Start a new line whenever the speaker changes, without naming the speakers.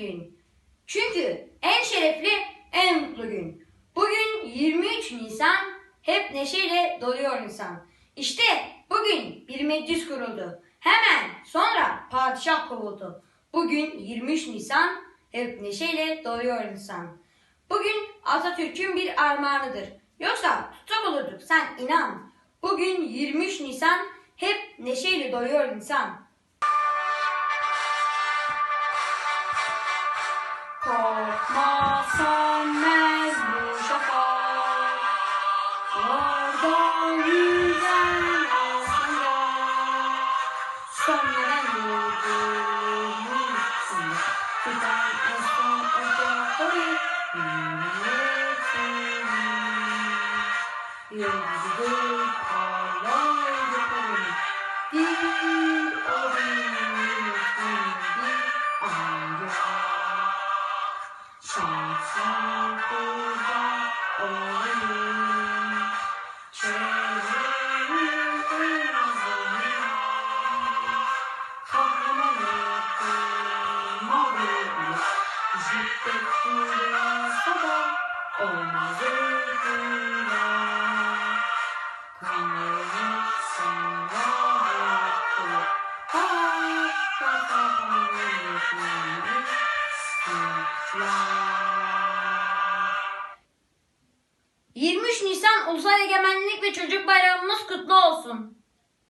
gün. Çünkü en şerefli, en mutlu gün. Bugün 23 Nisan, hep neşeyle doluyor insan. İşte bugün bir meclis kuruldu. Hemen sonra padişah kovuldu. Bugün 23 Nisan, hep neşeyle doluyor insan. Bugün Atatürk'ün bir armağanıdır. Yoksa tutsak olurduk sen inan. Bugün 23 Nisan, hep neşeyle doluyor insan. 风雨兼程啊，胜利的旗帜在东方升起，五星红旗迎风飘扬，胜利的旗帜屹立在世界的东方。中国。Şiddet dünyası da olmaz öldüler Kanını sana bıraktı Hakka kapanır Kutlar. 23 Nisan Ulusal Egemenlik ve Çocuk Bayramımız kutlu olsun.